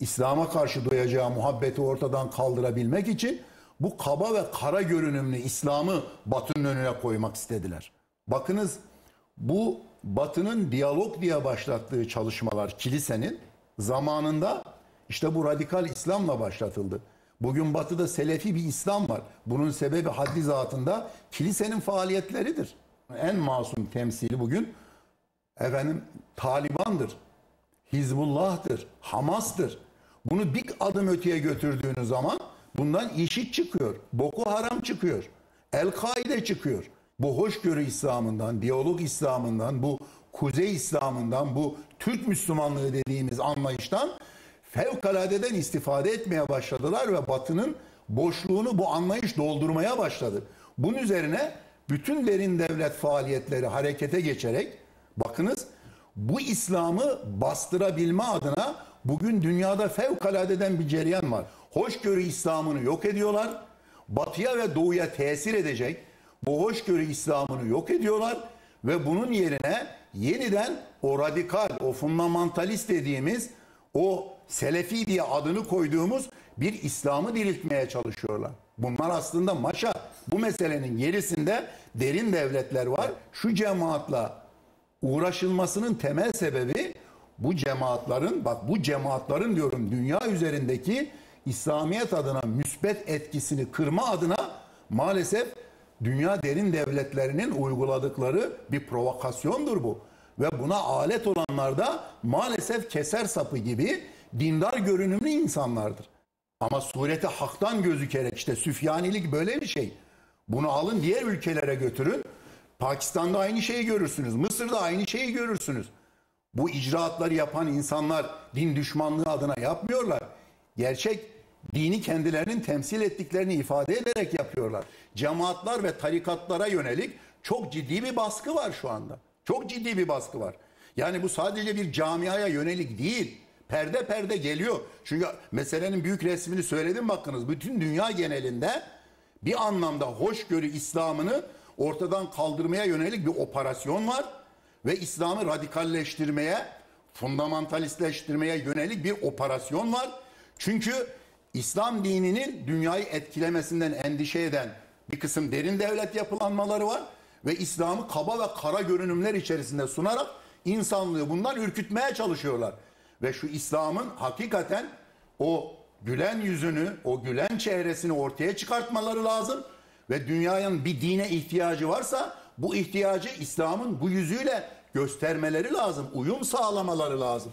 İslam'a karşı duyacağı muhabbeti ortadan kaldırabilmek için bu kaba ve kara görünümlü İslam'ı Batı'nın önüne koymak istediler. Bakınız bu Batı'nın diyalog diye başlattığı çalışmalar kilisenin zamanında işte bu radikal İslam'la başlatıldı. Bugün Batı'da selefi bir İslam var. Bunun sebebi haddi zatında kilisenin faaliyetleridir. En masum temsili bugün efendim Taliban'dır. Hizbullah'tır, Hamas'tır. Bunu bir adım öteye götürdüğünüz zaman bundan işit çıkıyor. Boko Haram çıkıyor. El-Kaide çıkıyor. Bu hoşgörü İslam'ından, diyalog İslam'ından, bu Kuzey İslam'ından, bu Türk Müslümanlığı dediğimiz anlayıştan fevkaladeden istifade etmeye başladılar ve Batı'nın boşluğunu bu anlayış doldurmaya başladı. Bunun üzerine bütün derin devlet faaliyetleri harekete geçerek bakınız bu İslam'ı bastırabilme adına bugün dünyada fevkaladeden bir cereyan var. Hoşgörü İslam'ını yok ediyorlar. Batıya ve doğuya tesir edecek bu hoşgörü İslam'ını yok ediyorlar ve bunun yerine yeniden o radikal, o fundamentalist dediğimiz o Selefi diye adını koyduğumuz bir İslam'ı diriltmeye çalışıyorlar. Bunlar aslında maşa. Bu meselenin gerisinde derin devletler var. Şu cemaatla uğraşılmasının temel sebebi bu cemaatlerin bak bu cemaatlerin diyorum dünya üzerindeki İslamiyet adına müsbet etkisini kırma adına maalesef dünya derin devletlerinin uyguladıkları bir provokasyondur bu. Ve buna alet olanlar da maalesef keser sapı gibi dindar görünümlü insanlardır. Ama sureti haktan gözükerek işte Süfyanilik böyle bir şey. Bunu alın diğer ülkelere götürün. Pakistan'da aynı şeyi görürsünüz. Mısır'da aynı şeyi görürsünüz. Bu icraatları yapan insanlar din düşmanlığı adına yapmıyorlar. Gerçek dini kendilerinin temsil ettiklerini ifade ederek yapıyorlar. Cemaatler ve tarikatlara yönelik çok ciddi bir baskı var şu anda. Çok ciddi bir baskı var. Yani bu sadece bir camiaya yönelik değil. Perde perde geliyor. Çünkü meselenin büyük resmini söyledim bakınız. Bütün dünya genelinde bir anlamda hoşgörü İslam'ını ortadan kaldırmaya yönelik bir operasyon var. Ve İslam'ı radikalleştirmeye, fundamentalistleştirmeye yönelik bir operasyon var. Çünkü İslam dininin dünyayı etkilemesinden endişe eden bir kısım derin devlet yapılanmaları var ve İslam'ı kaba ve kara görünümler içerisinde sunarak insanlığı bundan ürkütmeye çalışıyorlar. Ve şu İslam'ın hakikaten o gülen yüzünü, o gülen çehresini ortaya çıkartmaları lazım ve dünyanın bir dine ihtiyacı varsa bu ihtiyacı İslam'ın bu yüzüyle göstermeleri lazım, uyum sağlamaları lazım.